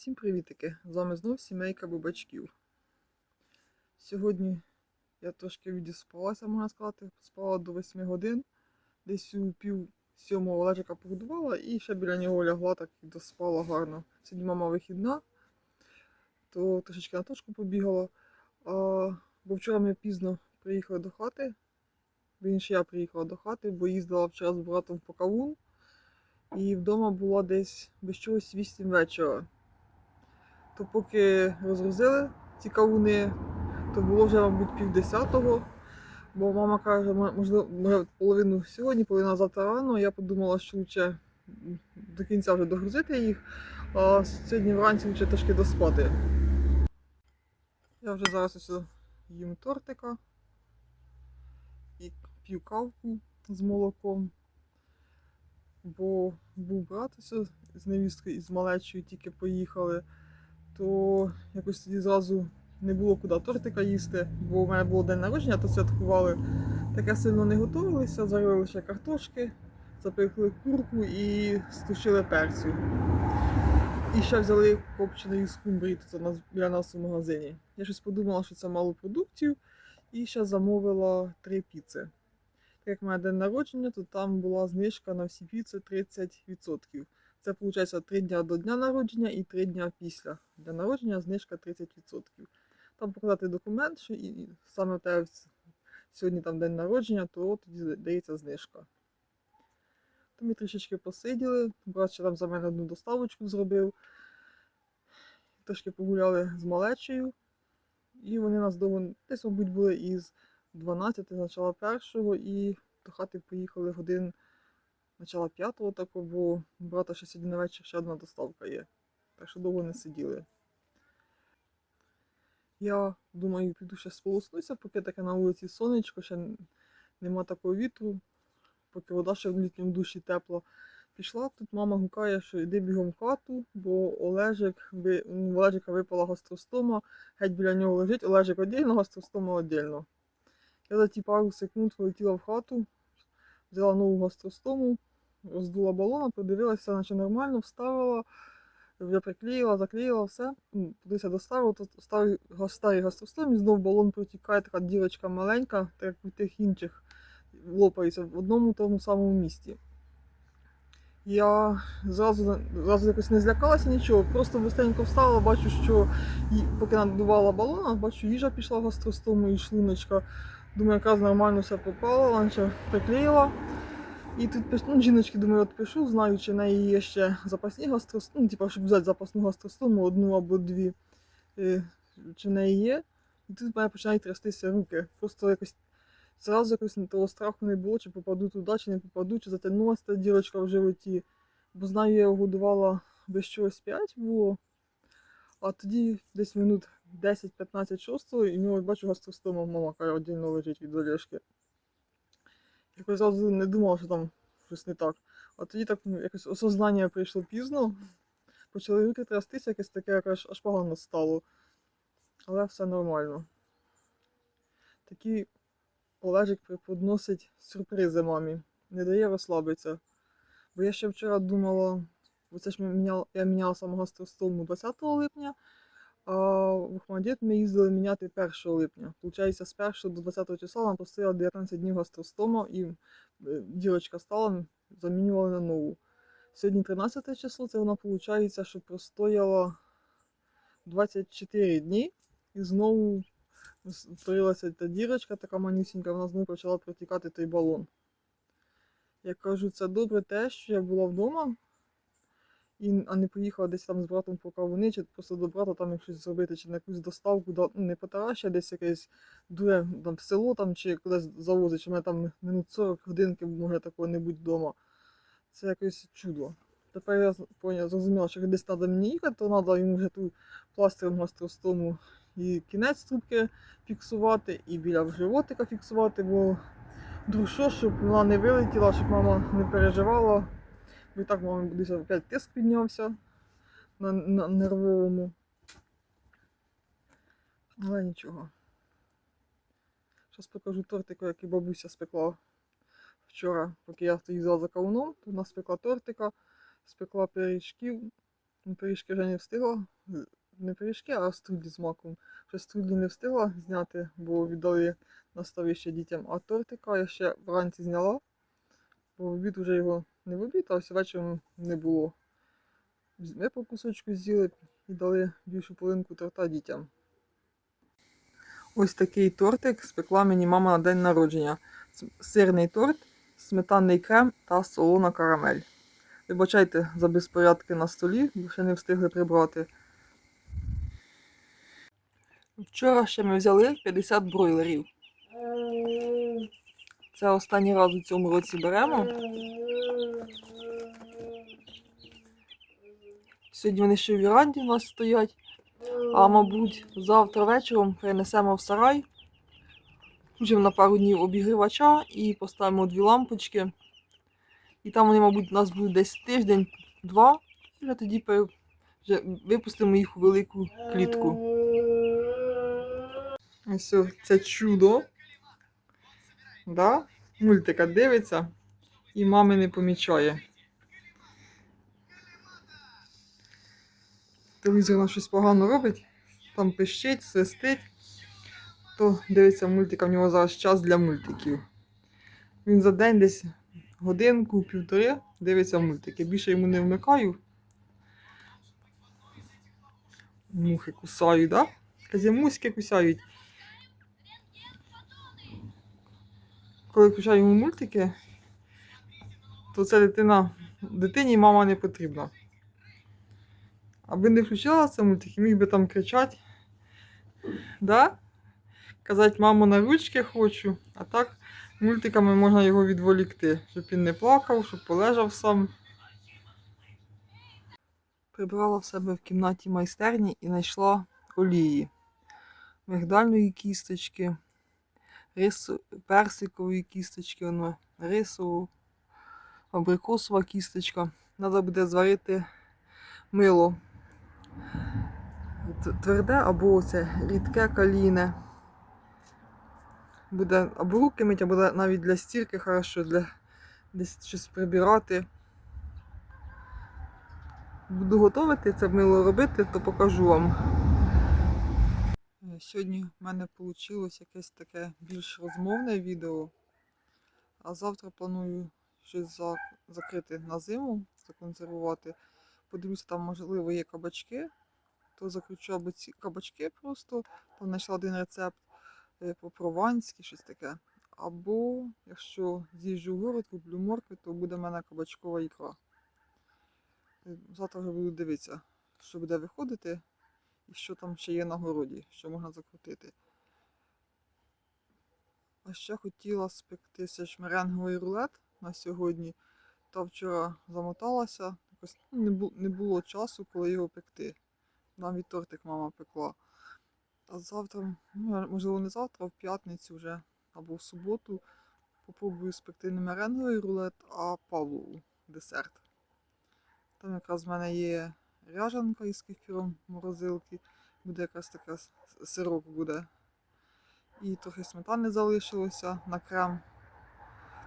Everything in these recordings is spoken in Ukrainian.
Всім привітики! З вами знов сімейка бубачків. Сьогодні я трошки відіспалася, можна сказати, спала до 8 годин. Десь у пів сьомого Олежика погодувала і ще біля нього лягла, так і доспала гарно. Сьогодні мама вихідна, то трошечки на точку побігала. А, бо вчора ми пізно приїхали до хати. Вірніше, я приїхала до хати, бо їздила вчора з братом по кавун. І вдома була десь без чогось 8 вечора. То поки розгрузили ці кавуни, то було вже, мабуть, півдесятого. Бо мама каже, можливо, половину сьогодні, половина завтра рано. Я подумала, що лучше до кінця вже догрузити їх, а сьогодні вранці лучше трошки доспати. Я вже зараз ось їм тортика і п'ю кавку з молоком. Бо був брат ось з невісткою і з малечою тільки поїхали, то якось тоді зразу не було куди тортика їсти, бо в мене було день народження, то святкували. Таке сильно не готувалися, зарили лише картошки, запекли курку і стушили перцю. І ще взяли копченої скумбрії тут біля нас у магазині. Я щось подумала, що це мало продуктів, і ще замовила три піци. Так як в мене день народження, то там була знижка на всі піци 30%. Це виходить 3 дня до дня народження і 3 дня після дня народження знижка 30%. Там показати документ, що і саме в сьогодні там день народження, то тоді дається знижка. То ми трішечки посиділи, брат ще там за мене одну доставочку зробив. Трошки погуляли з малечею. І вони нас довго десь, мабуть, були із 12 начала першого і до хати поїхали годин начала п'ятого тако, бо брата ще сьогодні на вечір ще одна доставка є. Так що довго не сиділи. Я думаю, піду ще сполоснуся, поки таке на вулиці сонечко, ще нема такого вітру, поки вода ще в літньому душі тепла. Пішла, тут мама гукає, що йди бігом в хату, бо Олежик, в Олежика випала гастростома, геть біля нього лежить, Олежик віддільно, гастростома віддільно. Я за ті пару секунд влетіла в хату, взяла нову гастростому, роздула балона, подивилася, наче нормально, вставила, вже приклеїла, заклеїла все. М, Подивися до старого, то старий, старий гастростом, і знов балон протікає, така дірочка маленька, так як у тих інших лопається в одному тому самому місці. Я зразу, зразу якось не злякалася нічого, просто быстренько встала, бачу, що поки надувала балона, бачу, їжа пішла гастростому і шлуночка. Думаю, якраз нормально все попало, наче приклеїла. І тут ну, жіночки, думаю, от пишу, знаю, чи в неї є ще запасні гастростоми, ну, типу, щоб взяти запасну гастростому, одну або дві, е, чи в неї є. І тут в мене починають трястися руки. Просто якось зразу якось того страху не було, чи попаду туди, чи не попаду, чи затягнулася та дірочка в животі. Бо знаю, я його годувала без чогось 5 було. А тоді десь минут 10-15 шостого, і в бачу гастростома, мама каже, віддільно лежить від Олешки. Якось зразу не думала, що там щось не так. А тоді так ну, якось осознання прийшло пізно. Почали руки трястися, якесь таке як аж, погано стало. Але все нормально. Такий Олежик преподносить сюрпризи мамі. Не дає розслабитися. Бо я ще вчора думала, бо це ж я міняла самогастростому 20 липня, а в Ахмадіт ми їздили міняти 1 липня. Получається, з 1 до 20 числа нам постояла 19 днів гастростома і е, дірочка стала, замінювали на нову. Сьогодні 13 число, це вона виходить, що простояла 24 дні і знову створилася та дірочка, така манюсінька, вона знову почала протікати той балон. Я кажу, це добре те, що я була вдома, і, а не поїхала десь там з братом по кавуни, чи просто до брата там щось зробити, чи на якусь доставку, да- ну, не по Тараші, а десь якесь дуре там, в село там, чи кудись завозить, чи мене там минут 40 годинки може такого не бути вдома. Це якесь чудо. Тепер я поняла, зрозуміла, що десь треба мені їхати, то треба йому вже ту пластиром гастростому і кінець трубки фіксувати, і біля животика фіксувати, бо вдруг щоб вона не вилетіла, щоб мама не переживала. Бо і так мама десь опять тиск піднявся на, на нервовому. Але нічого. Зараз покажу тортик, який бабуся спекла вчора, поки я їздила за кавуном, то вона спекла тортика, спекла пиріжків Ну, Пиріжки вже не встигла. Не пиріжки, а струдлі з маком. Вже струдлі не встигла зняти, бо віддали на ставище дітям. А тортика я ще вранці зняла, в обід вже його не в обід, а ось вечором не було. Ми по кусочку з'їли і дали більшу половинку торта дітям. Ось такий тортик спекла мені мама на день народження. Сирний торт, сметанний крем та солона карамель. Вибачайте за безпорядки на столі, бо ще не встигли прибрати. Вчора ще ми взяли 50 бройлерів. Це останній раз у цьому році беремо. Сьогодні вони ще в віранді у нас стоять. А мабуть, завтра вечором перенесемо в сарай. Включимо на пару днів обігрівача і поставимо дві лампочки. І там вони, мабуть, у нас будуть десь тиждень-два. І вже тоді вже випустимо їх у велику клітку. Ось це чудо. Да? Мультика дивиться і мами не помічає. Телевізор нам щось погано робить, там пищить, свистить, то дивиться мультика, в нього зараз час для мультиків. Він за день десь годинку, півтори дивиться мультики. Більше йому не вмикаю. Мухи кусають, да? Казі муськи кусають. Коли включаю йому мультики, то це дитина, дитині мама не потрібна. Аби не включала це мультики, міг би там кричати. Да? Казати, мамо, на ручки хочу. А так мультиками можна його відволікти, щоб він не плакав, щоб полежав сам. Прибрала в себе в кімнаті майстерні і знайшла олії. Мигдальної кісточки, рису, персикової кісточки, воно, рисову, абрикосова кісточка. Треба буде зварити мило. Тверде або це рідке каліне. Буде або руки мить, або навіть для стірки хорошо, для десь щось прибирати. Буду готувати це мило робити, то покажу вам. Сьогодні в мене вийшло якесь таке більш розмовне відео. А завтра планую щось за- закрити на зиму, законсервувати. Подивлюся, там, можливо, є кабачки, то закручу або ці кабачки просто. Там знайшла один рецепт е, по-прованськи, щось таке. Або, якщо з'їжджу в город, куплю моркви, то буде в мене кабачкова ікра. Е, Завтра вже буду дивитися, що буде виходити що там ще є на городі, що можна закрутити. А ще хотіла спекти все ж меренговий рулет на сьогодні. Та вчора замоталася. Якось не, було часу, коли його пекти. Навіть тортик мама пекла. А завтра, ну, можливо, не завтра, а в п'ятницю вже або в суботу попробую спекти не меренговий рулет, а павлову десерт. Там якраз в мене є ряжанка із кефіром морозилки. Буде якраз така сирок буде. І трохи сметани залишилося на крем.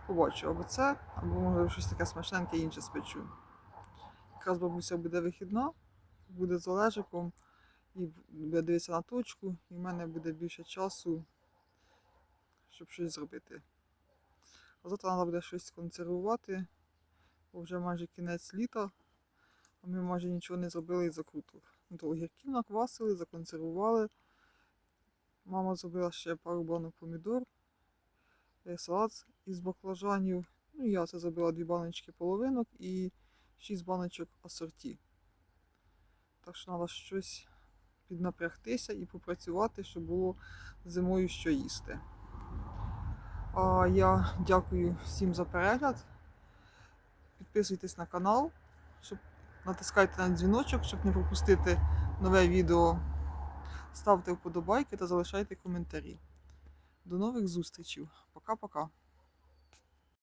Побачу, або це, або може щось таке смачненьке інше спечу. Якраз бабуся буде вихідна, буде з Олежиком і буде дивитися на точку, і в мене буде більше часу, щоб щось зробити. А завтра треба буде щось консервувати, бо вже майже кінець літа, а ми майже нічого не зробили із закруток. То огірків наквасили, законсервували. Мама зробила ще пару банок помідор, е, салат із баклажанів. Ну, я це зробила дві баночки половинок і шість баночок асорті. Так що треба щось піднапрягтися і попрацювати, щоб було зимою що їсти. А я дякую всім за перегляд. Підписуйтесь на канал, щоб натискайте на дзвіночок, щоб не пропустити нове відео. Ставте вподобайки та залишайте коментарі. До нових зустрічей. Пока-пока.